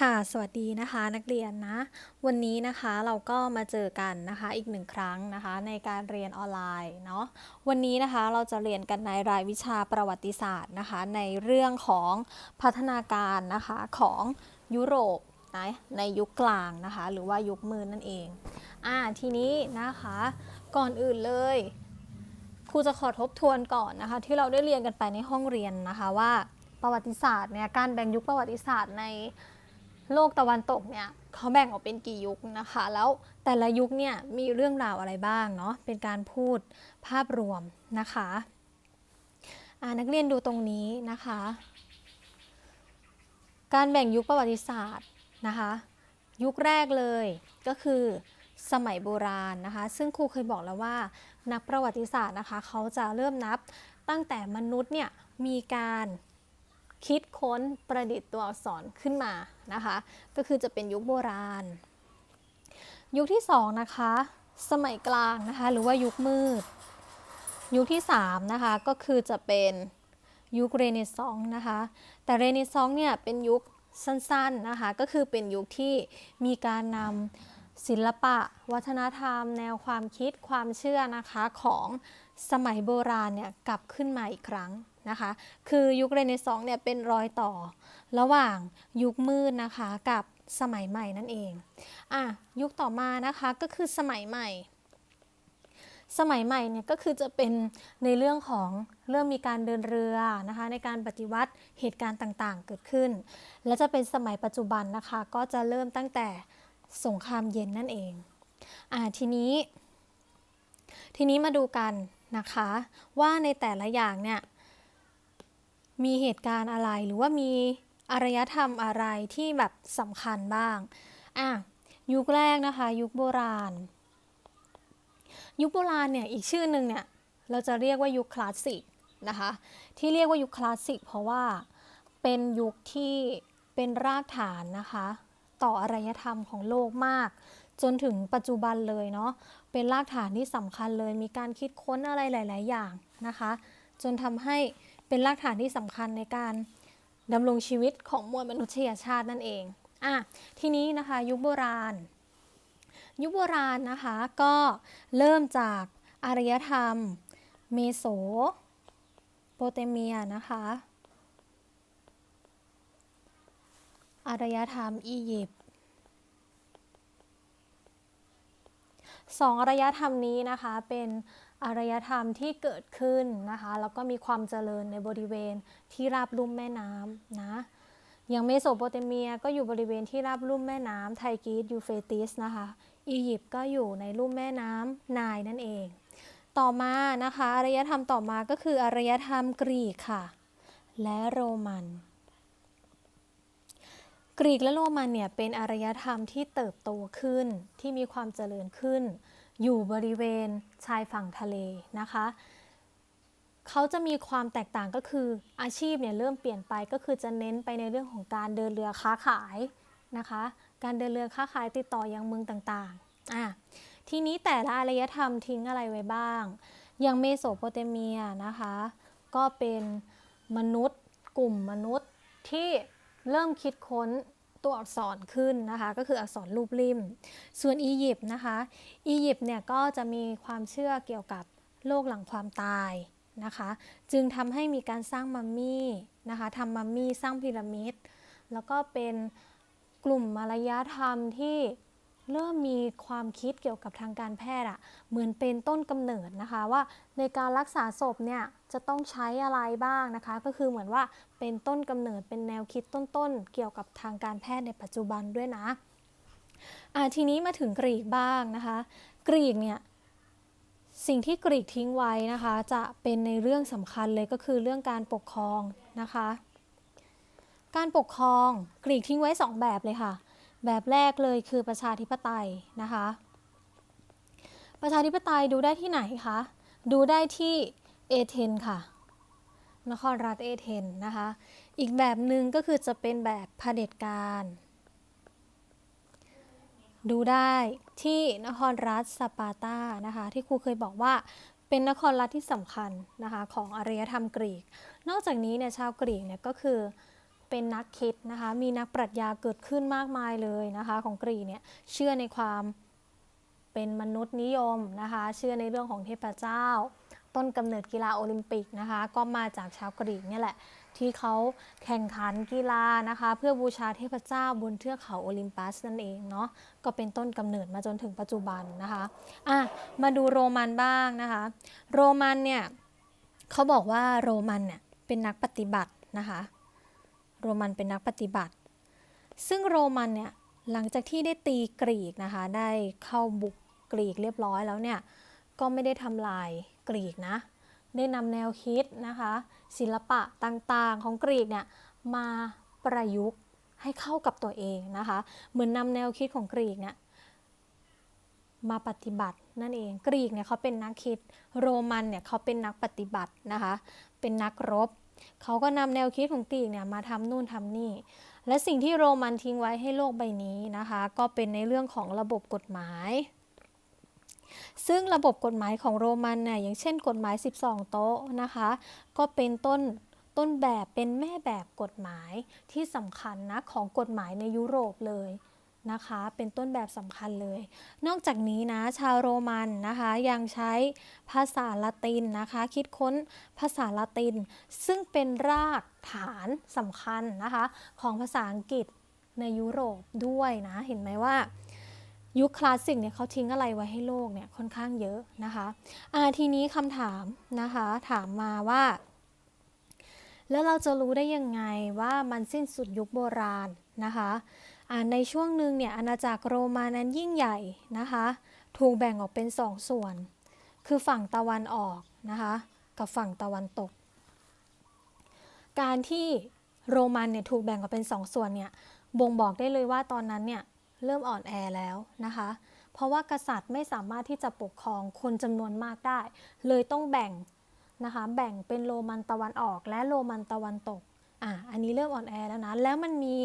ค่ะ สวัสดีนะคะนักเรียนนะ วันนี้นะคะเราก็มาเจอกันนะคะอีกหนึ่งครั้งนะคะในการเรียนออนไลน์เนาะ วันนี้นะคะเราจะเรียนกันในรายวิชาประวัติศาสตร์นะคะ ในเรื่องของพัฒนาการนะคะของยุโรปนะในยุคกลางนะคะ หรือว่ายุคมือนั่นเอง อ่าทีนี้นะคะก่อนอื่นเลยครูจะขอทบทวนก่อนนะคะ ที่เราได้เรียนกันไปในห้องเรียนนะคะว่าประวัติศาสตร์เนี่ยการแบ่งยุคประวัติศาสตร์ใน โลกตะวันตกเนี่ยเขาแบ่งออกเป็นกี่ยุคนะคะ แล้วแต่ละยุคเนี่ยมีเรื่องราวอะไรบ้างเนาะเป็นการพูดภาพรวมนะคะนักเรียนดูตรงนี้นะคะ การแบ่งยุคประวัติศาสตร์นะคะ ยุคแรกเลยก็คือสมัยโบราณนะคะ ซึ่งครูเคยบอกแล้วว่า นักประวัติศาสตร์นะคะ เขาจะเริ่มนับตั้งแต่มนุษย์เนี่ยมีการ คิดค้นประดิษฐ์ตัวอักษรขึ้นมานะคะ ก็คือจะเป็นยุคโบราณ ยุคที่สองนะคะสมัยกลางนะคะหรือว่ายุคมืด ยุคที่สามนะคะก็คือจะเป็นยุคเรเนซองส์นะคะแต่เรเนซองส์เนี่ยเป็นยุคสั้นๆนะคะก็คือเป็นยุคที่มีการนำศิลปะ วัฒนธรรม แนวความคิดความเชื่อนะคะของสมัยโบราณเนี่ยกลับขึ้นมาอีกครั้งนะคะ คือยุคเรเนซองส์เนี่ยเป็นรอยต่อ ระหว่างยุคมืดนะคะกับสมัยใหม่นั่นเอง อะยุคต่อมานะคะก็คือสมัยใหม่ สมัยใหม่เนี่ยก็คือจะเป็นในเรื่องของเริ่มมีการเดินเรือนะคะในการปฏิวัติเหตุการณ์ต่างๆ เกิดขึ้น และจะเป็นสมัยปัจจุบันนะคะ ก็จะเริ่มตั้งแต่สงครามเย็นนั่นเอง อ่าทีนี้ ทีนี้มาดูกันนะคะว่าในแต่ละอย่างเนี่ย มีเหตุการณ์อะไรหรือว่ามีอารยธรรมอะไรที่แบบสำคัญบ้าง อะ ยุคแรกนะคะ ยุคโบราณ ยุคโบราณเนี่ยอีกชื่อหนึ่งเนี่ยเราจะเรียกว่ายุคคลาสสิกนะคะที่เรียกว่ายุคคลาสสิกเพราะว่าเป็นยุคที่เป็นรากฐานนะคะ ต่ออารยธรรมของโลกมาก จนถึงปัจจุบันเลยเนาะเป็นรากฐานที่สำคัญเลยมีการคิดค้นอะไรหลาย ๆ อย่างนะคะ จนทำให้ เป็นรากฐานที่สำคัญในการดำรงชีวิตของมวลมนุษยชาตินั่นเองอะทีนี้นะคะยุคโบราณ ยุคโบราณนะคะก็เริ่มจากอารยธรรม เมโสโปเตเมียนะคะอารยธรรมอียิปต์สองอารยธรรมนี้นะคะเป็น อารยธรรมที่เกิดขึ้นนะคะแล้วก็มีความเจริญในบริเวณที่ราบลุ่มแม่น้ำนะอย่างเมโสโปเตเมียก็อยู่บริเวณที่ราบลุ่มแม่น้ำไทกีสยูเฟติสนะคะอียิปต์ก็อยู่ในลุ่มแม่น้ำนายนั่นเอง ต่อมานะคะอารยธรรมต่อมาก็คืออารยธรรมกรีกค่ะ และโรมัน กรีกและโรมันเนี่ยเป็นอารยธรรมที่เติบโตขึ้นที่มีความเจริญขึ้น อยู่บริเวณชายฝั่งทะเลนะคะเขาจะมีความแตกต่างก็คืออาชีพเนี่ยเริ่มเปลี่ยนไปก็คือจะเน้นไปในเรื่องของการเดินเรือค้าขายนะคะ การเดินเรือค้าขายติดต่อยังเมืองต่างๆอะทีนี้แต่ละอารยธรรมทิ้งอะไรไว้บ้าง อย่างเมโสโปเตเมียนะคะ ก็เป็นมนุษย์ กลุ่มมนุษย์ที่เริ่มคิดค้น ตัวอักษรขึ้นนะคะ ก็คืออักษรรูปริม ส่วนอียิปต์นะคะอียิปต์เนี่ยก็จะมีความเชื่อเกี่ยวกับโลกหลังความตายนะคะ จึงทำให้มีการสร้างมัมมี่นะคะทำมัมมี่สร้างพีระมิด แล้วก็เป็นกลุ่มมารยาธรรมที่ เริ่มมีความคิดเกี่ยวกับทางการแพทย์อะเหมือนเป็นต้นกำเนิดนะคะว่าในการรักษาศพเนี่ยจะต้องใช้อะไรบ้างนะคะ ก็คือเหมือนว่าเป็นต้นกำเนิดเป็นแนวคิดต้นๆ เกี่ยวกับทางการแพทย์ในปัจจุบันด้วยนะอ่าทีนี้มาถึงกรีกบ้างนะคะ กรีกเนี่ยสิ่งที่กรีกทิ้งไว้นะคะ จะเป็นในเรื่องสำคัญเลยก็คือเรื่องการปกครองนะคะ การปกครองกรีกทิ้งไว้ 2 แบบเลยค่ะ แบบแรกเลยคือประชาธิปไตยนะคะ ประชาธิปไตยดูได้ที่ไหนคะ ดูได้ที่เอเธนค่ะ นครรัฐเอเธนนะคะ อีกแบบหนึ่งก็คือจะเป็นแบบเผด็จการ ดูได้ที่นครรัฐสปาร์ตานะคะ ที่ครูเคยบอกว่าเป็นนครรัฐที่สำคัญนะคะของอารยธรรมกรีก นอกจากนี้เนี่ยชาวกรีกเนี่ยก็คือเเป็นนักคิดนะคะ มีนักปรัชญาเกิดขึ้นมากมายเลยนะคะ ของกรีกเนี่ยเชื่อในความเป็นมนุษย์นิยมนะคะ เชื่อในเรื่องของเทพเจ้า ต้นกำเนิดกีฬาโอลิมปิกนะคะ ก็มาจากชาวกรีกเนี่ยแหละที่เขาแข่งขันกีฬานะคะ เพื่อบูชาเทพเจ้าบนเทือกเขาโอลิมปัสนั่นเองเนาะก็เป็นต้นกำเนิดมาจนถึงปัจจุบันนะคะอะมาดูโรมันบ้างนะคะ โรมันเนี่ยเขาบอกว่าโรมันเนี่ยเป็นนักปฏิบัตินะคะ โรมันเป็นนักปฏิบัติ ซึ่งโรมันเนี่ยหลังจากที่ได้ตีกรีกนะคะ ได้เข้าบุกกรีกเรียบร้อยแล้วเนี่ย ก็ไม่ได้ทำลายกรีกนะ ได้นำแนวคิดนะคะ ศิลปะต่างๆของกรีกเนี่ยมาประยุกต์ให้เข้ากับตัวเองนะคะ เหมือนนำแนวคิดของกรีกเนี่ยมาปฏิบัตินั่นเอง กรีกเนี่ยเขาเป็นนักคิด โรมันเนี่ยเขาเป็นนักปฏิบัตินะคะ เป็นนักรบ เขาก็นำแนวคิดของกรีกเนี่ยมาทำนู่นทำนี่ และสิ่งที่โรมันทิ้งไว้ให้โลกใบนี้นะคะ ก็เป็นในเรื่องของระบบกฎหมาย ซึ่งระบบกฎหมายของโรมันเนี่ยอย่างเช่นกฎหมาย 12 โต๊ะนะคะ ก็เป็นต้นต้นแบบเป็นแม่แบบกฎหมายที่สำคัญนะของกฎหมายในยุโรปเลย นะคะ เป็นต้นแบบสำคัญเลย นอกจากนี้นะชาวโรมันนะคะยังใช้ภาษาละตินนะคะ คิดค้นภาษาละติน ซึ่งเป็นรากฐานสำคัญนะคะ ของภาษาอังกฤษในยุโรปด้วยนะ เห็นไหมว่ายุคคลาสสิกเนี่ยเขาทิ้งอะไรไว้ให้โลกเนี่ยค่อนข้างเยอะนะคะอาทีนี้คำถามนะคะ ถามมาว่า แล้วเราจะรู้ได้ยังไงว่ามันสิ้นสุดยุคโบราณนะคะ ในช่วงหนึ่งเนี่ยอาณาจักรโรมานั้นยิ่งใหญ่นะคะ ถูกแบ่งออกเป็นสองส่วน คือฝั่งตะวันออกนะคะกับฝั่งตะวันตก การที่โรมันเนี่ยถูกแบ่งออกเป็นสองส่วนเนี่ยบ่งบอกได้เลยว่าตอนนั้นเนี่ยเริ่มอ่อนแอแล้วนะคะ เพราะว่ากษัตริย์ไม่สามารถที่จะปกครองคนจำนวนมากได้ เลยต้องแบ่งนะคะแบ่งเป็นโรมันตะวันออกและโรมันตะวันตกอะอันนี้เริ่มอ่อนแอแล้วนะ แล้วมันมี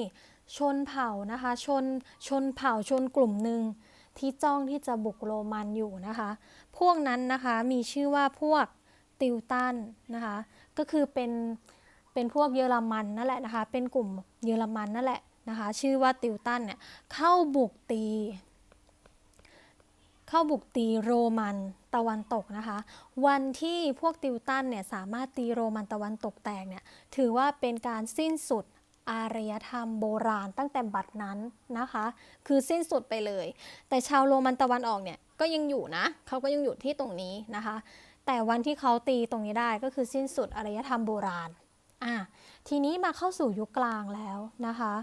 ชนเผ่านะคะชนชนเผ่าชนกลุ่มหนึ่งที่จ้องที่จะบุกโรมันอยู่นะคะ พวกนั้นนะคะมีชื่อว่าพวกติวตันนะคะก็คือเป็นเป็นพวกเยอรมันนั่นแหละนะคะเป็นกลุ่มเยอรมันนั่นแหละนะคะชื่อว่าติวตันเนี่ยเข้าบุกตี เข้าบุกตีโรมันตะวันตกนะคะ วันที่พวกติวตันเนี่ยสามารถตีโรมันตะวันตกแตกเนี่ยถือว่าเป็นการสิ้นสุด อารยธรรมโบราณตั้งแต่บัดนั้นนะคะ คือสิ้นสุดไปเลย แต่ชาวโรมันตะวันออกเนี่ยก็ยังอยู่นะเขาก็ยังอยู่ที่ตรงนี้นะคะ แต่วันที่เขาตีตรงนี้ได้ก็คือสิ้นสุดอารยธรรมโบราณอะทีนี้มาเข้าสู่ยุคกลางแล้วนะคะ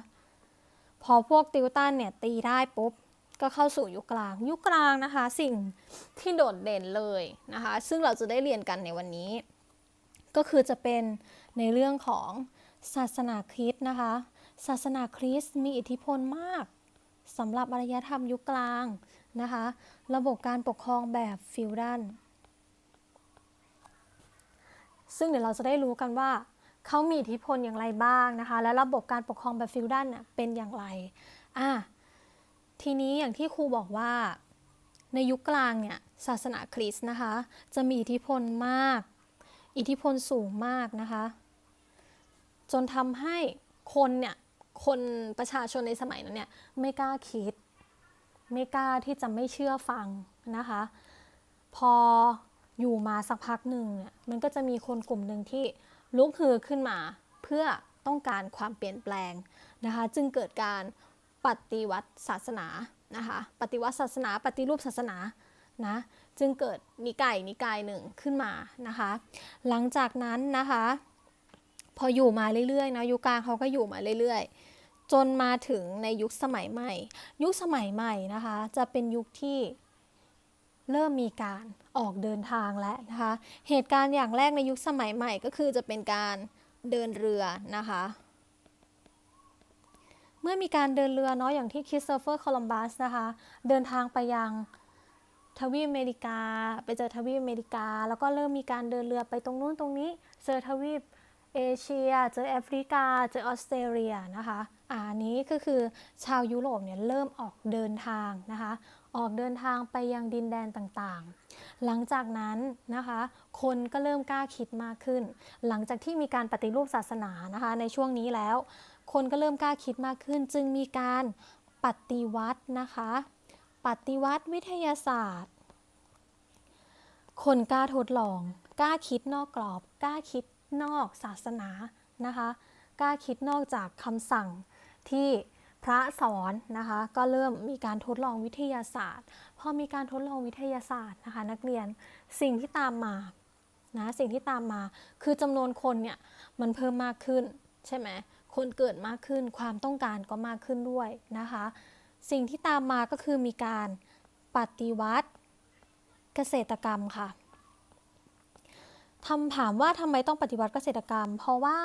พอพวกติวตันเนี่ยตีได้ปุ๊บก็เข้าสู่ยุคกลาง ยุคกลางนะคะ สิ่งที่โดดเด่นเลยนะคะ ซึ่งเราจะได้เรียนกันในวันนี้ ก็คือจะเป็นในเรื่องของ ศาสนาคริสต์นะคะ ศาสนาคริสต์มีอิทธิพลมากสำหรับอารยธรรมยุคกลางนะคะ ระบบการปกครองแบบฟิวดัลซึ่งเดี๋ยวเราจะได้รู้กันว่าเขามีอิทธิพลอย่างไรบ้างนะคะ และระบบการปกครองแบบฟิวดัลเนี่ยเป็นอย่างไรอะทีนี้อย่างที่ครูบอกว่าในยุคกลางเนี่ยศาสนาคริสต์นะคะ จะมีอิทธิพลมาก อิทธิพลสูงมากนะคะ จนทำให้คนเนี่ยคนประชาชนในสมัยนั้นเนี่ยไม่กล้าคิด ไม่กล้าที่จะไม่เชื่อฟังนะคะ พออยู่มาสักพักหนึ่งเนี่ยมันก็จะมีคนกลุ่มหนึ่งที่ลุกฮือขึ้นมาเพื่อต้องการความเปลี่ยนแปลงนะคะ จึงเกิดการปฏิวัติศาสนานะคะปฏิวัติศาสนา ปฏิรูปศาสนานะจึงเกิดนิกายนิกายหนึ่งขึ้นมานะคะ หลังจากนั้นนะคะ พออยู่มาเรื่อยๆนะยุคกลางเขาก็อยู่มาเรื่อยๆ จนมาถึงในยุคสมัยใหม่ ยุคสมัยใหม่นะคะ จะเป็นยุคที่เริ่มมีการออกเดินทางแล้วนะคะ เหตุการณ์อย่างแรกในยุคสมัยใหม่ก็คือจะเป็นการเดินเรือนะคะ เมื่อมีการเดินเรือเนาะอย่างที่คริสโตเฟอร์ โคลัมบัสนะคะ เดินทางไปยังทวีปอเมริกา ไปเจอทวีปอเมริกา แล้วก็เริ่มมีการเดินเรือไปตรงนู้นตรงนี้ เจอทวีป เอเชีย เจอแอฟริกา เจอออสเตรเลียนะคะอ่าอันนี้ก็คือชาวยุโรปเนี่ยเริ่มออกเดินทางนะคะ ออกเดินทางไปยังดินแดนต่างๆ หลังจากนั้นนะคะ คนก็เริ่มกล้าคิดมากขึ้น หลังจากที่มีการปฏิรูปศาสนานะคะ ในช่วงนี้แล้ว คนก็เริ่มกล้าคิดมากขึ้น จึงมีการปฏิวัตินะคะ ปฏิวัติวิทยาศาสตร์ คนกล้าทดลอง กล้าคิดนอกกรอบ กล้าคิด นอกศาสนานะคะกล้าคิดนอกจากคำสั่งที่พระสอนนะคะก็เริ่มมีการทดลองวิทยาศาสตร์ พอมีการทดลองวิทยาศาสตร์นะคะนักเรียนสิ่งที่ตามมานะสิ่งที่ตามมาคือจำนวนคนเนี่ยมันเพิ่มมากขึ้นใช่ไหมคนเกิดมากขึ้นความต้องการก็มากขึ้นด้วยนะคะ สิ่งที่ตามมาก็คือมีการปฏิวัติเกษตรกรรมค่ะ ทำถามว่าทำไมต้องปฏิวัติเกษตรกรรม เพราะว่า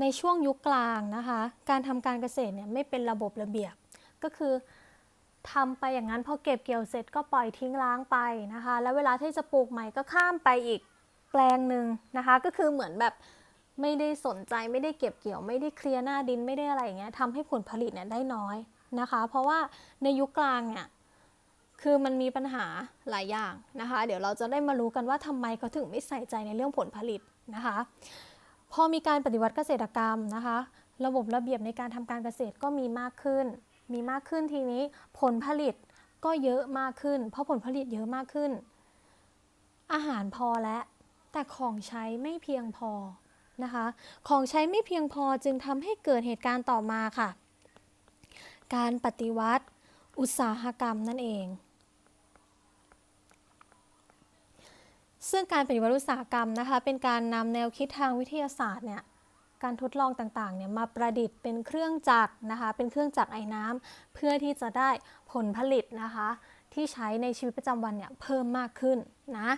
ในช่วงยุคกลางนะคะ การทำการเกษตรเนี่ยไม่เป็นระบบระเบียบ ก็คือทำไปอย่างนั้นพอเก็บเกี่ยวเสร็จก็ปล่อยทิ้งร้างไปนะคะ แล้วเวลาที่จะปลูกใหม่ก็ข้ามไปอีกแปลงหนึ่งนะคะ ก็คือเหมือนแบบไม่ได้สนใจไม่ได้เก็บเกี่ยว ไม่ได้เคลียร์หน้าดินไม่ได้อะไรอย่างเงี้ยทำให้ผลผลิตเนี่ยได้น้อยนะคะ เพราะว่าในยุคกลางเนี่ย คือมันมีปัญหาหลายอย่างนะคะ เดี๋ยวเราจะได้มารู้กันว่าทำไมเขาถึงไม่ใส่ใจในเรื่องผลผลิตนะคะ พอมีการปฏิวัติเกษตรกรรมนะคะ ระบบระเบียบในการทำการเกษตรก็มีมากขึ้น มีมากขึ้นทีนี้ผลผลิตก็เยอะมากขึ้น เพราะผลผลิตเยอะมากขึ้น อาหารพอแล้วแต่ของใช้ไม่เพียงพอนะคะ ของใช้ไม่เพียงพอจึงทำให้เกิดเหตุการณ์ต่อมาค่ะ การปฏิวัติอุตสาหกรรมนั่นเอง ซึ่งการปฏิวัติอุตสาหกรรมนะคะ เป็นการนำแนวคิดทางวิทยาศาสตร์เนี่ยการทดลองต่างๆเนี่ยมาประดิษฐ์เป็นเครื่องจักรนะคะ เป็นเครื่องจักรไอ้น้ำเพื่อที่จะได้ผลผลิตนะคะ ที่ใช้ในชีวิตประจำวันเนี่ยเพิ่มมากขึ้นนะ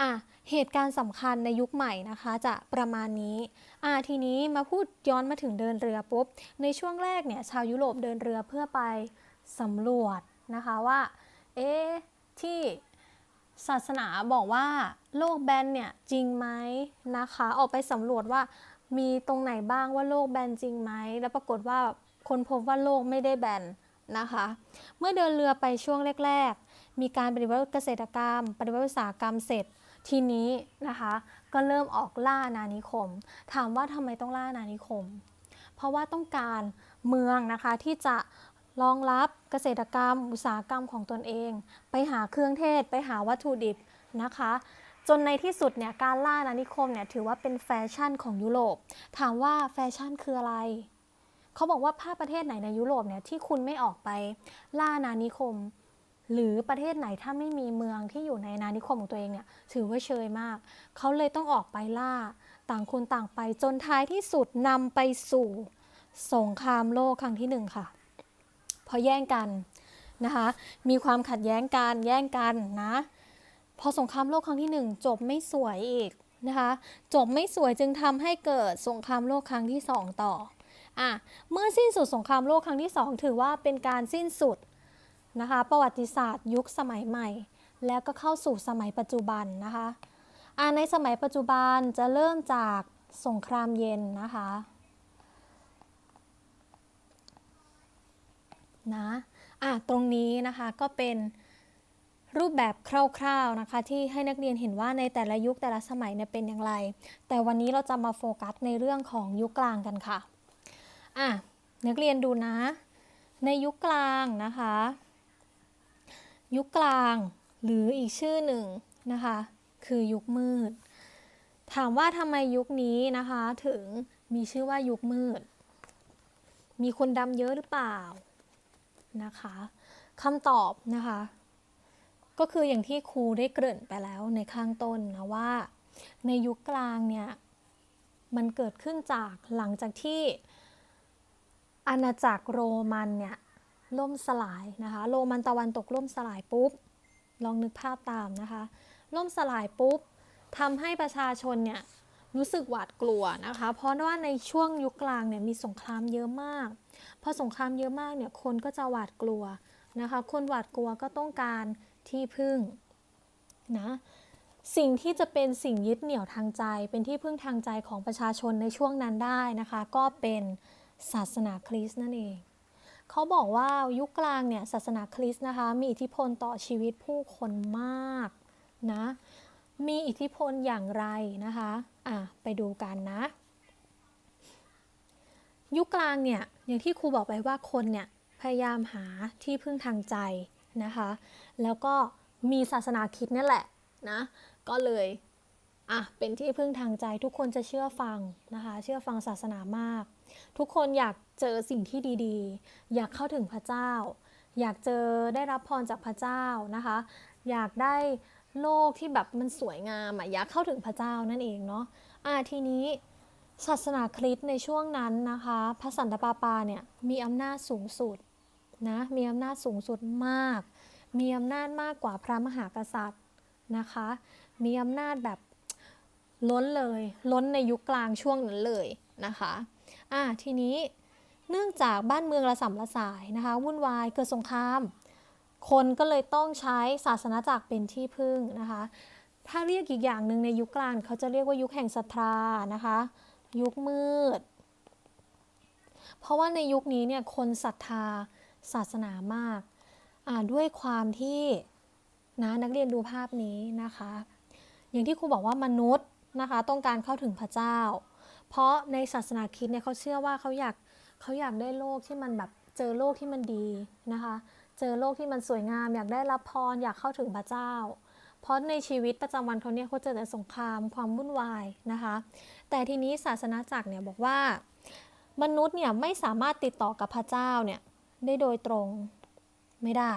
อะเหตุการณ์สำคัญในยุคใหม่นะคะ จะประมาณนี้อะทีนี้มาพูดย้อนมาถึงเดินเรือปุ๊บในช่วงแรกเนี่ยชาวยุโรปเดินเรือเพื่อไปสำรวจนะคะว่าเอ๊ที่ ศาสนาบอกว่าโลกแบนเนี่ยจริงไหมนะคะ ออกไปสำรวจว่ามีตรงไหนบ้างว่าโลกแบนจริงไหมแล้วปรากฏว่าคนพบว่าโลกไม่ได้แบนนะคะ เมื่อเดินเรือไปช่วงแรก ๆ มีการปฏิวัติเกษตรกรรม ปฏิวัติอุตสาหกรรมเสร็จทีนี้นะคะ ก็เริ่มออกล่าอาณานิคม ถามว่าทำไมต้องล่าอาณานิคม เพราะว่าต้องการเมืองนะคะที่จะ รองรับเกษตรกรรม อุตสาหกรรมของตนเอง ไปหาเครื่องเทศ ไปหาวัตถุดิบนะคะ จนในที่สุดเนี่ยการล่าอาณานิคมเนี่ยถือว่าเป็นแฟชั่นของยุโรป ถามว่าแฟชั่นคืออะไรเขาบอกว่าภาคประเทศไหนในยุโรปเนี่ยที่คุณไม่ออกไปล่าอาณานิคม หรือประเทศไหนถ้าไม่มีเมืองที่อยู่ในอาณานิคมของตัวเองเนี่ยถือว่าเชยมากเขาเลยต้องออกไปล่าต่างคนต่างไปจนท้ายที่สุดนำไปสู่สงครามโลกครั้งที่หนึ่งค่ะ อแย่งกันนะคะ มีความขัดแย้งกันแย่งกันนะ พอสงครามโลกครั้งที่หนึ่งจบไม่สวยอีกนะคะ จบไม่สวยจึงทำให้เกิดสงครามโลกครั้งที่สองต่ออะเมื่อสิ้นสุดสงครามโลกครั้งที่สองถือว่าเป็นการสิ้นสุดนะคะ ประวัติศาสตร์ยุคสมัยใหม่ แล้วก็เข้าสู่สมัยปัจจุบันนะคะอะในสมัยปัจจุบันจะเริ่มจากสงครามเย็นนะคะ นะอะตรงนี้นะคะก็เป็นรูปแบบคร่าวๆนะคะ ที่ให้นักเรียนเห็นว่าในแต่ละยุคแต่ละสมัยเนี่ยเป็นอย่างไร แต่วันนี้เราจะมาโฟกัสในเรื่องของยุคกลางกันค่ะอะนักเรียนดูนะ ในยุคกลางนะคะ ยุคกลางหรืออีกชื่อหนึ่งนะคะ คือยุคมืด ถามว่าทำไมยุคนี้นะคะถึงมีชื่อว่ายุคมืด มีคนดำเยอะหรือเปล่า นะคะคำตอบนะคะ ก็คืออย่างที่ครูได้เกริ่นไปแล้วในข้างต้นนะว่า ในยุคกลางเนี่ยมันเกิดขึ้นจากหลังจากที่อาณาจักรโรมันเนี่ยล่มสลายนะคะโรมันตะวันตกล่มสลายปุ๊บ ลองนึกภาพตามนะคะ ล่มสลายปุ๊บทำให้ประชาชนเนี่ย รู้สึกหวาดกลัวนะคะ เพราะว่าในช่วงยุคกลางเนี่ยมีสงครามเยอะมาก พอสงครามเยอะมากเนี่ยคนก็จะหวาดกลัวนะคะ คนหวาดกลัวก็ต้องการที่พึ่งนะสิ่งที่จะเป็นสิ่งยึดเหนี่ยวทางใจ เป็นที่พึ่งทางใจของประชาชนในช่วงนั้นได้นะคะ ก็เป็นศาสนาคริสต์นั่นเอง เขาบอกว่ายุคกลางเนี่ยศาสนาคริสต์นะคะ มีอิทธิพลต่อชีวิตผู้คนมากนะมีอิทธิพลอย่างไรนะคะ อะไปดูกันนะ ยุคกลางเนี่ยอย่างที่ครูบอกไปว่าคนเนี่ยพยายามหาที่พึ่งทางใจนะคะ แล้วก็มีศาสนาคิดนี่แหละนะ ก็เลยอะเป็นที่พึ่งทางใจทุกคนจะเชื่อฟังนะคะ เชื่อฟังศาสนามาก ทุกคนอยากเจอสิ่งที่ดีๆ อยากเข้าถึงพระเจ้า อยากเจอได้รับพรจากพระเจ้านะคะ อยากได้ โลกที่แบบมันสวยงามอะอยากเข้าถึงพระเจ้านั่นเองเนาะอะทีนี้ศาสนาคริสต์ในช่วงนั้นนะคะ พระสันตะปาปาเนี่ยมีอำนาจสูงสุดนะมีอำนาจสูงสุดมาก มีอำนาจมากกว่าพระมหากษัตริย์นะคะ มีอำนาจแบบล้นเลย ล้นในยุคกลางช่วงนั้นเลยนะคะอะทีนี้เนื่องจากบ้านเมืองระสำระสายนะคะ วุ่นวายเกิดสงคราม คนก็เลยต้องใช้ศาสนาจักรเป็นที่พึ่งนะคะ ถ้าเรียกอีกอย่างหนึ่งในยุคกลางเขาจะเรียกว่ายุคแห่งศรัทธานะคะ ยุคมืด เพราะว่าในยุคนี้เนี่ยคนศรัทธาศาสนามาก ด้วยความที่นะนักเรียนดูภาพนี้นะคะ อย่างที่ครูบอกว่ามนุษย์นะคะต้องการเข้าถึงพระเจ้า เพราะในศาสนาคริสต์เนี่ยเขาเชื่อว่าเขาอยากเขาอยากได้โลกที่มันแบบเจอโลกที่มันดีนะคะ เจอโลกที่มันสวยงาม อยากได้รับพรอยากเข้าถึงพระเจ้า เพราะในชีวิตประจำวันเขาเนี่ยเขาเจอแต่สงครามความวุ่นวายนะคะ แต่ทีนี้ศาสนาจักรเนี่ยบอกว่ามนุษย์เนี่ยไม่สามารถติดต่อกับพระเจ้าเนี่ยได้โดยตรงไม่ได้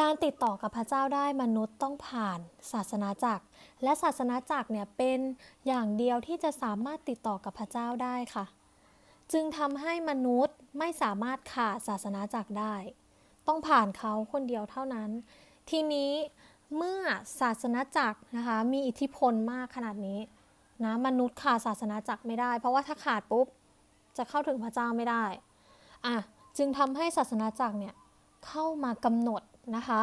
การติดต่อกับพระเจ้าได้มนุษย์ต้องผ่านศาสนาจักร และศาสนาจักรเนี่ยเป็นอย่างเดียวที่จะสามารถติดต่อกับพระเจ้าได้ค่ะ จึงทำให้มนุษย์ไม่สามารถขาดศาสนาจักรได้ ต้องผ่านเขาคนเดียวเท่านั้น ทีนี้เมื่อศาสนาจักรนะคะมีอิทธิพลมากขนาดนี้นะมนุษย์ขาดศาสนาจักรไม่ได้ เพราะว่าถ้าขาดปุ๊บจะเข้าถึงพระเจ้าไม่ได้อะจึงทำให้ศาสนาจักรเนี่ยเข้ามากำหนดนะคะ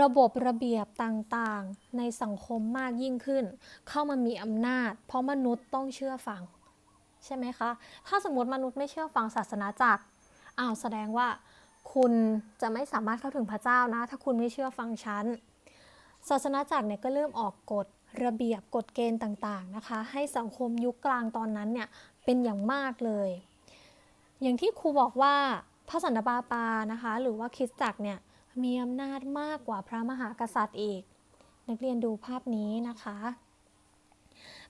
ระบบระเบียบต่างๆ ในสังคมมากยิ่งขึ้น เข้ามามีอำนาจ เพราะมนุษย์ต้องเชื่อฟัง ใช่ไหมคะ ถ้าสมมติมนุษย์ไม่เชื่อฟังศาสนาจักรอ้าวแสดงว่าคุณจะไม่สามารถเข้าถึงพระเจ้านะ ถ้าคุณไม่เชื่อฟังฉันศาสนาจักรเนี่ยก็เริ่มออกกฎระเบียบกฎเกณฑ์ต่างๆนะคะ ให้สังคมยุคกลางตอนนั้นเนี่ยเป็นอย่างมากเลย อย่างที่ครูบอกว่าพระสันตะปาปานะคะ หรือว่าคริสตจักรเนี่ยมีอำนาจมากกว่าพระมหากษัตริย์อีก นักเรียนดูภาพนี้นะคะ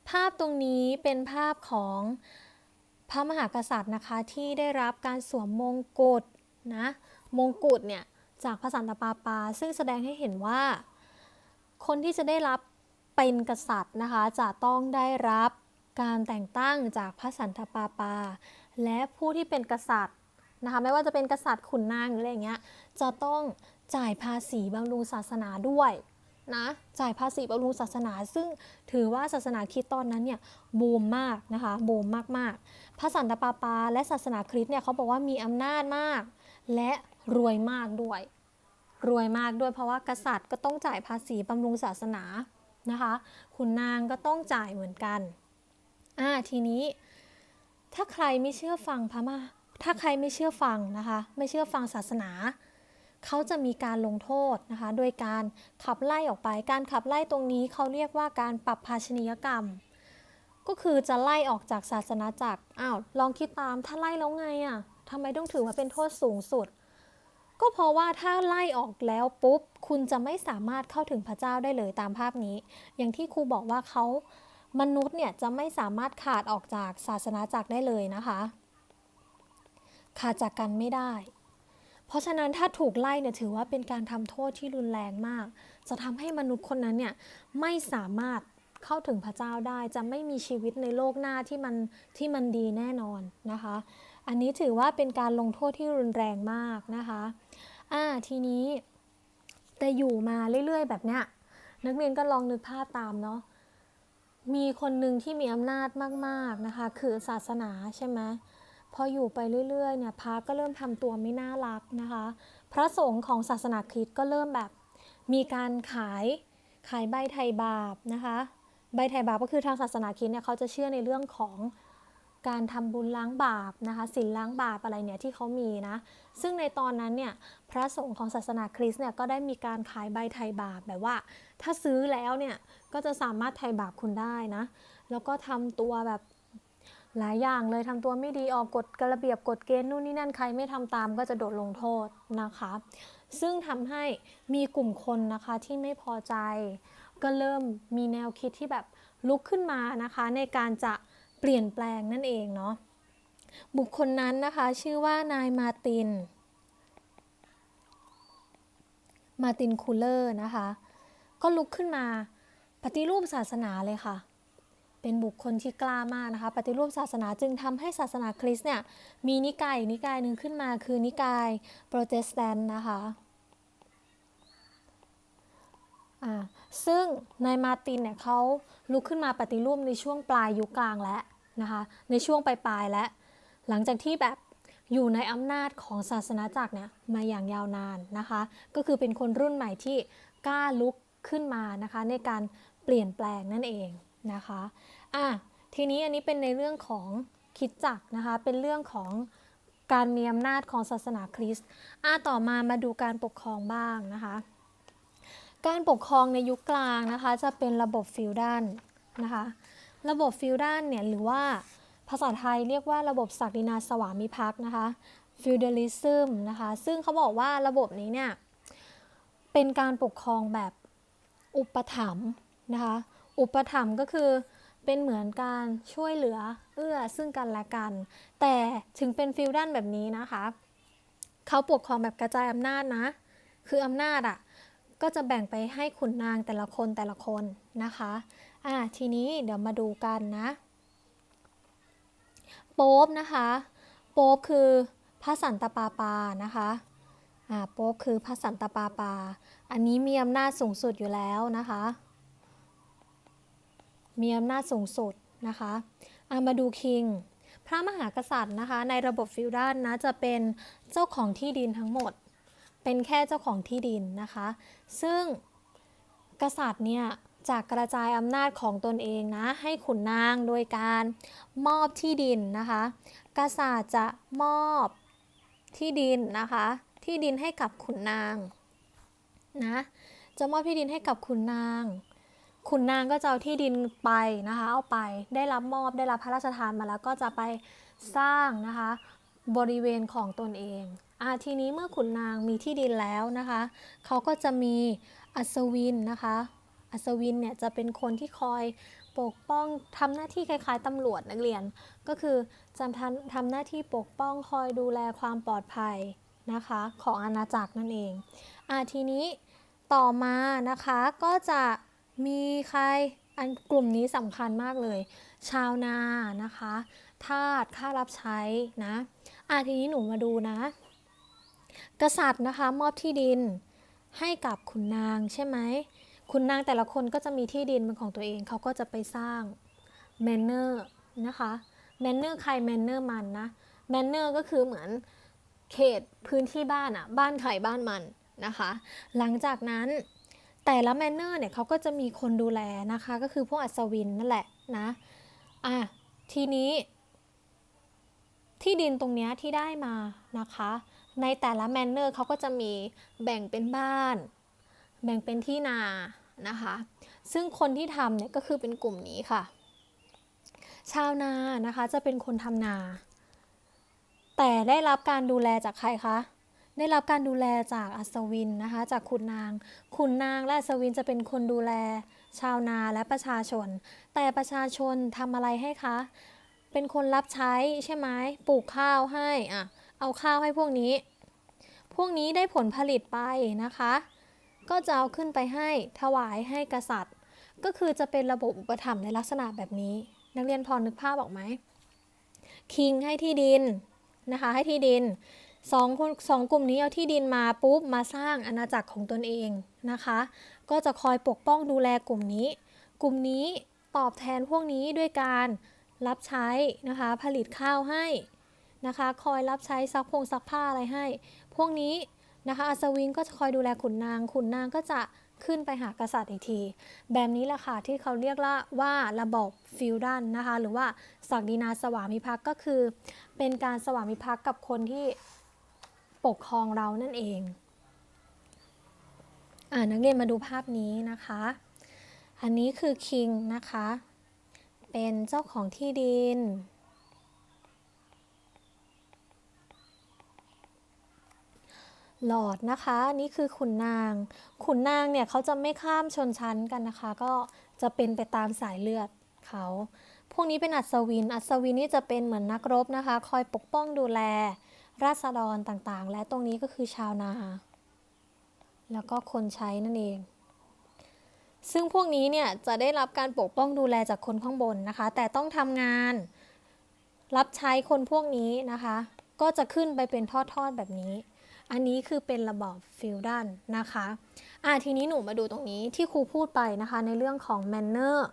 ภาพตรงนี้เป็นภาพของ พระมหากษัตริย์นะคะที่ได้รับการสวมมงกุฎนะมงกุฎเนี่ยจากพระสันตะปาปา ซึ่งแสดงให้เห็นว่า คนที่จะได้รับเป็นกษัตริย์นะคะจะต้องได้รับการแต่งตั้งจากพระสันตะปาปา และผู้ที่เป็นกษัตริย์นะคะไม่ว่าจะเป็นกษัตริย์ขุนนางหรืออะไรอย่างเงี้ยจะต้องจ่ายภาษีบำรุงศาสนาด้วย นะจ่ายภาษีบำรุงศาสนา ซึ่งถือว่าศาสนาคริสต์ตอนนั้นเนี่ยบูมมากนะคะบูมมากๆ พระสันตะปาปา และศาสนาคริสต์เนี่ยเขาบอกว่ามีอำนาจมาก และรวยมากด้วย รวยมากด้วยเพราะว่ากษัตริย์ก็ต้องจ่ายภาษีบำรุงศาสนานะคะขุนนางก็ต้องจ่ายเหมือนกันอ่าทีนี้ ถ้าใครไม่เชื่อฟังพระมาถ้าใครไม่เชื่อฟังนะคะ ไม่เชื่อฟังศาสนา เขาจะมีการลงโทษนะคะโดยการขับไล่ออกไป การขับไล่ตรงนี้เขาเรียกว่าการปรับภาชนียกรรม ก็คือจะไล่ออกจากศาสนาจักรอ้าวลองคิดตามถ้าไล่แล้วไงอะ่ะทำไมต้องถือว่าเป็นโทษสูงสุด ก็เพราะว่าถ้าไล่ออกแล้วปุ๊บ คุณจะไม่สามารถเข้าถึงพระเจ้าได้เลยตามภาพนี้ อย่างที่ครูบอกว่าเขามนุษย์เนี่ยจะไม่สามารถขาดออกจากศาสนาจักรได้เลยนะคะ ขาดจากกันไม่ได้ เพราะฉะนั้นถ้าถูกไล่เนี่ยถือว่าเป็นการทำโทษที่รุนแรงมาก จะทำให้มนุษย์คนนั้นเนี่ยไม่สามารถเข้าถึงพระเจ้าได้จะไม่มีชีวิตในโลกหน้าที่มันที่มันดีแน่นอนนะคะ อันนี้ถือว่าเป็นการลงโทษที่รุนแรงมากนะคะอ่าทีนี้แต่อยู่มาเรื่อยๆ แบบเนี้ยนักเรียนก็ลองนึกภาพตามเนาะมีคนหนึ่งที่มีอำนาจมากๆนะคะ คือศาสนาใช่ไหม พออยู่ไปเรื่อยๆเนี่ยพระก็เริ่มทำตัวไม่น่ารักนะคะ พระสงฆ์ของศาสนาคริสต์ก็เริ่มแบบมีการขายขายใบไถ่บาปนะคะ ใบไถ่บาปก็คือทางศาสนาคริสต์เนี่ยเขาจะเชื่อในเรื่องของการทำบุญล้างบาปนะคะศีลล้างบาปอะไรเนี่ยที่เขามีนะ ซึ่งในตอนนั้นเนี่ยพระสงฆ์ของศาสนาคริสต์เนี่ยก็ได้มีการขายใบไถ่บาปแบบว่า ถ้าซื้อแล้วเนี่ยก็จะสามารถไถ่บาปคุณได้นะ แล้วก็ทำตัวแบบ หลายอย่างเลยทำตัวไม่ดีออกกฎระเบียบกฎเกณฑ์นู่นนี่นั่นใครไม่ทำตามก็จะโดนลงโทษนะคะ ซึ่งทำให้มีกลุ่มคนนะคะที่ไม่พอใจ ก็เริ่มมีแนวคิดที่แบบลุกขึ้นมานะคะ ในการจะเปลี่ยนแปลงนั่นเองเนาะบุคคลนั้นนะคะชื่อว่านายมาติน มาตินคูเลอร์นะคะ ก็ลุกขึ้นมาปฏิรูปศาสนาเลยค่ะ เป็นบุคคลที่กล้ามากนะคะ ปฏิรูปศาสนาจึงทำให้ศาสนาคริสต์เนี่ยมีนิกายอีกนิกายหนึ่งขึ้นมาคือนิกายโปรเตสแตนต์นะคะอ่าซึ่งนายมาตินเนี่ยเขาลุกขึ้นมาปฏิรูปในช่วงปลายยุคกลางแล้วนะคะในช่วงปลายๆแล้วหลังจากที่แบบอยู่ในอำนาจของศาสนาจักรเนี่ยมาอย่างยาวนานนะคะ ก็คือเป็นคนรุ่นใหม่ที่กล้าลุกขึ้นมานะคะในการเปลี่ยนแปลงนั่นเองนะคะ อะทีนี้อันนี้เป็นในเรื่องของคิดจักนะคะ เป็นเรื่องของการมีอำนาจของศาสนาคริสต์อะต่อมามาดูการปกครองบ้างนะคะ การปกครองในยุคกลางนะคะ จะเป็นระบบฟิวดัลนะคะ ระบบฟิวดัลเนี่ยหรือว่าภาษาไทยเรียกว่าระบบศักดินาสวามิภักดิ์นะคะฟิวด a ลิซึมนะคะ ซึ่งเขาบอกว่าระบบนี้เนี่ย เป็นการปกครองแบบอุปถัมภ์นะคะ อุปถัมภ์ก็คือ เป็นเหมือนการช่วยเหลือเอื้อซึ่งกันและกัน แต่ถึงเป็นฟิวดัลแบบนี้นะคะ เขาปกครองแบบกระจายอำนาจนะ คืออำนาจอะ่ะก็จะแบ่งไปให้ขุนนางแต่ละคนแต่ละคนนะคะอะทีนี้เดี๋ยวมาดูกันนะโป๊ปนะคะ โป๊ปคือพระสันตปาปานะคะอ่าโป๊ปคือพระสันตปาปา อันนี้มีอำนาจสูงสุดอยู่แล้วนะคะ มีอำนาจสูงสุดนะคะอามาดูคิง พระมหากษัตริย์นะคะ ในระบบฟิวดัลนะจะเป็นเจ้าของที่ดินทั้งหมด เป็นแค่เจ้าของที่ดินนะคะ ซึ่งกษัตริย์เนี่ยจะกระจายอำนาจของตนเองนะ ให้ขุนนางโดยการมอบที่ดินนะคะ กษัตริย์จะมอบที่ดินนะคะ ที่ดินให้กับขุนนางนะ จะมอบที่ดินให้กับขุนนาง ขุนนางก็จะเอาที่ดินไปนะคะ เอาไปได้รับมอบได้รับพระราชทานมาแล้วก็จะไปสร้างนะคะ บริเวณของตนเองอาทีนี้เมื่อขุนนางมีที่ดินแล้วนะคะ เขาก็จะมีอัศวินนะคะ อัศวินเนี่ยจะเป็นคนที่คอยปกป้องทำหน้าที่คล้ายๆตำรวจนักเรียน ก็คือจะทำทำหน้าที่ปกป้องคอยดูแลความปลอดภัยนะคะ ของอาณาจักรนั่นเองอาทีนี้ต่อมานะคะก็จะ มีใครอันกลุ่มนี้สำคัญมากเลย ชาวนานะคะทาสข้ารับใช้นะอาทีนี้หนูมาดูนะ กษัตริย์นะคะมอบที่ดินให้กับขุนนางใช่ไหมขุนนางแต่ละคนก็จะมีที่ดินเป็นของตัวเองเขาก็จะไปสร้างแมนเนอร์นะคะแมนเนอร์ใครแมนเนอร์มันนะแมนเนอร์ก็คือเหมือนเขตพื้นที่บ้านอะบ้านใครบ้านมันนะคะ หลังจากนั้น แต่ละแมนเนอร์เนี่ยเขาก็จะมีคนดูแลนะคะ ก็คือพวกอัศวินนั่นแหละนะอะทีนี้ ที่ดินตรงเนี้ยที่ได้มานะคะ ในแต่ละแมนเนอร์เขาก็จะมีแบ่งเป็นบ้าน แบ่งเป็นที่นานะคะ ซึ่งคนที่ทำเนี่ยก็คือเป็นกลุ่มนี้ค่ะ ชาวนานะคะจะเป็นคนทำนา แต่ได้รับการดูแลจากใครคะ ได้รับการดูแลจากอัศวินนะคะจากขุนนางขุนนางและอัศวินจะเป็นคนดูแล ชาวนาและประชาชน แต่ประชาชนทำอะไรให้คะ เป็นคนรับใช้ใช่ไหมปลูกข้าวให้อะเอาข้าวให้พวกนี้ พวกนี้ได้ผลผลิตไปนะคะ ก็จะเอาขึ้นไปให้ถวายให้กษัตริย์ ก็คือจะเป็นระบบอุปถัมภ์ในลักษณะแบบนี้ นักเรียนพอนึกภาพออกไหมคิงให้ที่ดินนะคะให้ที่ดิน สองคนสองกลุ่มนี้เอาที่ดินมาปุ๊บมาสร้างอาณาจักรของตนเองนะคะ ก็จะคอยปกป้องดูแลกลุ่มนี้ กลุ่มนี้ตอบแทนพวกนี้ด้วยการรับใช้นะคะผลิตข้าวให้นะคะ คอยรับใช้ซักพงซักผ้าอะไรให้ พวกนี้นะคะอัศวินก็จะคอยดูแลขุนนาง ขุนนางก็จะขึ้นไปหากษัตริย์อีกที แบบนี้แหละค่ะที่เขาเรียกว่าระบบฟิวดัลนะคะ หรือว่าศักดินาสวามิภักดิ์ก็คือ เป็นการสวามิภักดิ์กับคนที่ ปกครองเรานั่นเองอ่านักเรียนมาดูภาพนี้นะคะ อันนี้คือคิงนะคะ เป็นเจ้าของที่ดิน หลอดนะคะ นี่คือขุนนาง ขุนนางเนี่ยเขาจะไม่ข้ามชนชั้นกันนะคะ ก็จะเป็นไปตามสายเลือดเขา พวกนี้เป็นอัศวิน อัศวินนี่จะเป็นเหมือนนักรบนะคะ คอยปกป้องดูแล ราษฎรต่างๆ และตรงนี้ก็คือชาวนา แล้วก็คนใช้นั่นเอง ซึ่งพวกนี้เนี่ยจะได้รับการปกป้องดูแลจากคนข้างบนนะคะ แต่ต้องทำงานรับใช้คนพวกนี้นะคะ ก็จะขึ้นไปเป็นทอดๆแบบนี้ อันนี้คือเป็นระบอบฟิวดัลนะคะอะทีนี้หนูมาดูตรงนี้ที่ครูพูดไปนะคะในเรื่องของแมนเนอร์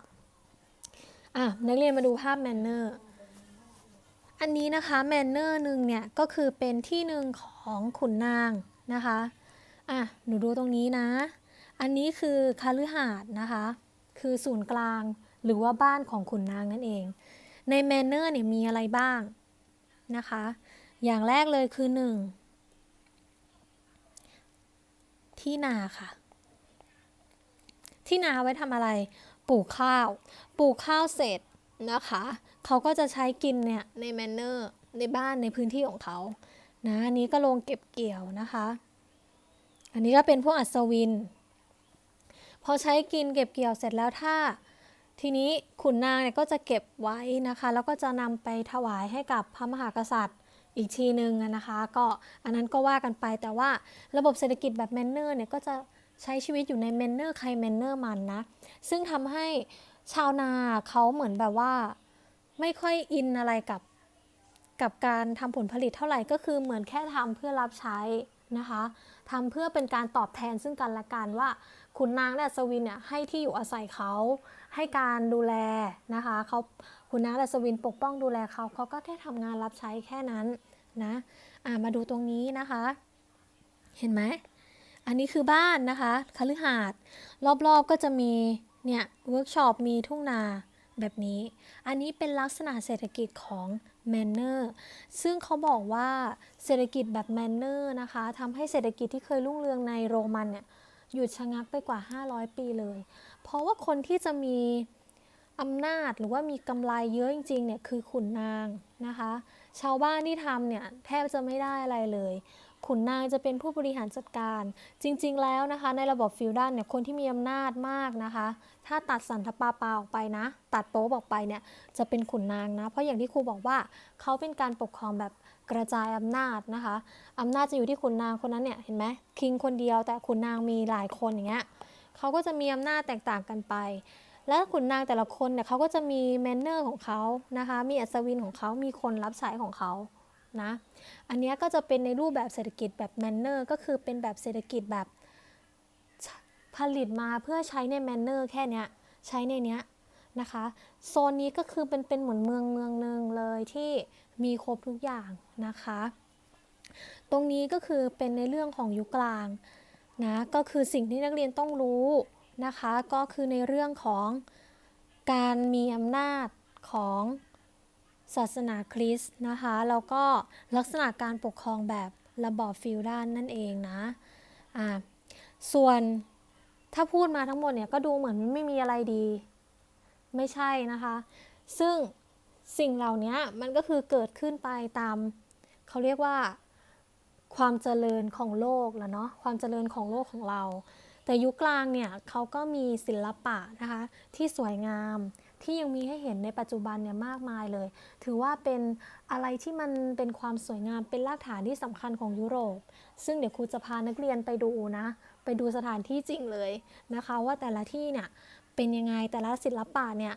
อะนักเรียนมาดูภาพแมนเนอร์ อันนี้นะคะแมนเนอร์หนึ่งเนี่ยก็คือเป็นที่หนึ่งของขุนนางนะคะอะหนูดูตรงนี้นะ อันนี้คือคาลือหาดนะคะ คือศูนย์กลางหรือว่าบ้านของขุนนางนั่นเอง ในแมนเนอร์เนี่ยมีอะไรบ้างนะคะ อย่างแรกเลยคือ1ที่นาค่ะ ที่นาไว้ทำอะไร ปลูกข้าว ปลูกข้าวเสร็จนะคะ เขาก็จะใช้กินเนี่ยในแมนเนอร์ในบ้านในพื้นที่ของเขานะอันนี้ก็ลงเก็บเกี่ยวนะคะ อันนี้ก็เป็นพวกอัศวิน พอใช้กินเก็บเกี่ยวเสร็จแล้วถ้า ทีนี้ขุนนางเนี่ยก็จะเก็บไว้นะคะ แล้วก็จะนำไปถวายให้กับพระมหากษัตริย์อีกทีหนึ่งนะคะ ก็อันนั้นก็ว่ากันไปแต่ว่าระบบเศรษฐกิจแบบแมนเนอร์เนี่ยก็จะใช้ชีวิตอยู่ในแมนเนอร์ใครแมนเนอร์มันนะ ซึ่งทำให้ชาวนาเขาเหมือนแบบว่า ไม่ค่อยอินอะไรกับกับการทำผลผลิตเท่าไหร่ก็คือเหมือนแค่ทำเพื่อรับใช้นะคะทำเพื่อเป็นการตอบแทนซึ่งกันและกันว่าขุนนางและอัศวินเนี่ยให้ที่อยู่อาศัยเขา ให้การดูแลนะคะเขาคุณน้าและสวินปกป้องดูแลเขาเขาก็แค่ทำงานรับใช้แค่นั้นนะอ่ามาดูตรงนี้นะคะ เห็นไหมอันนี้คือบ้านนะคะคฤหาสน์รอบๆก็จะมีเนี่ยเวิร์กช็อปมีทุ่งนา แบบนี้ อันนี้เป็นลักษณะเศรษฐกิจของแมนเนอร์ ซึ่งเขาบอกว่าเศรษฐกิจแบบแมนเนอร์นะคะทำให้เศรษฐกิจที่เคยรุ่งเรืองในโรมันเนี่ยหยุดชะงักไปกว่า 500 ปีเลย เพราะว่าคนที่จะมีอำนาจหรือว่ามีกำไรเยอะจริงๆเนี่ยคือขุนนางนะคะ ชาวบ้านที่ทำเนี่ยแทบจะไม่ได้อะไรเลย ขุนนางจะเป็นผู้บริหารจัดการ จริง ๆ แล้วนะคะ ในระบบฟิวดัลเนี่ยคนที่มีอำนาจมากนะคะ ถ้าตัดสันทปาปาออกไปนะ ตัดโป๊บออกไปเนี่ยจะเป็นขุนนางนะ เพราะอย่างที่ครูบอกว่าเขาเป็นการปกครองแบบกระจายอำนาจนะคะอำนาจจะอยู่ที่ขุนนางคนนั้นเนี่ยเห็นไหมคิงคนเดียวแต่ขุนนางมีหลายคนอย่างเงี้ยเขาก็จะมีอำนาจแตกต่างกันไป และขุนนางแต่ละคนเนี่ยเขาก็จะมีแมนเนอร์ของเขานะคะ มีอัศวินของเขามีคนรับใช้ของเขา นะ อันนี้ก็จะเป็นในรูปแบบเศรษฐกิจแบบแมนเนอร์ก็คือเป็นแบบเศรษฐกิจแบบผลิตมาเพื่อใช้ในแมนเนอร์แค่เนี้ยใช้ในเนี้ยนะคะโซนนี้ก็คือเป็นเป็นเหมือนเมืองเมืองหนึ่งเลยที่มีครบทุกอย่างนะคะ ตรงนี้ก็คือเป็นในเรื่องของยุคกลางนะก็คือสิ่งที่นักเรียนต้องรู้นะคะ ก็คือในเรื่องของการมีอำนาจของ ศาสนาคริสต์นะคะแล้วก็ลักษณะการปกครองแบบระบอบฟิวดัลนั่นเองนะอ่าส่วนถ้าพูดมาทั้งหมดเนี่ยก็ดูเหมือนไม่มีอะไรดี ไม่ใช่นะคะ ซึ่งสิ่งเหล่านี้มันก็คือเกิดขึ้นไปตามเขาเรียกว่าความเจริญของโลกแล้วเนาะความเจริญของโลกของเรา แต่ยุคกลางเนี่ยเขาก็มีศิลปะนะคะที่สวยงาม ที่ยังมีให้เห็นในปัจจุบันเนี่ยมากมายเลย ถือว่าเป็นอะไรที่มันเป็นความสวยงามเป็นรากฐานที่สำคัญของยุโรป ซึ่งเดี๋ยวครูจะพานักเรียนไปดูนะ ไปดูสถานที่จริงเลยนะคะ ว่าแต่ละที่เนี่ยเป็นยังไงแต่ละศิลปะเนี่ย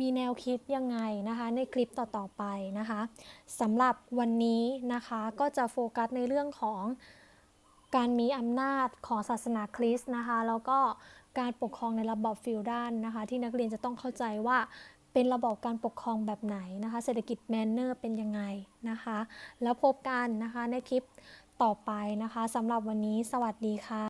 มีแนวคิดยังไงนะคะ ในคลิปต่อๆไปนะคะสำหรับวันนี้นะคะก็จะโฟกัสในเรื่องของการมีอำนาจของศาสนาคริสต์นะคะ แล้วก็การปกครองในระบอบฟิวดานนะคะที่นักเรียนจะต้องเข้าใจว่าเป็นระบอบการปกครองแบบไหนนะคะ เศรษฐกิจแมนเนอร์เป็นยังไงนะคะ แล้วพบกันนะคะในคลิปต่อไปนะคะสำหรับวันนี้สวัสดีค่ะ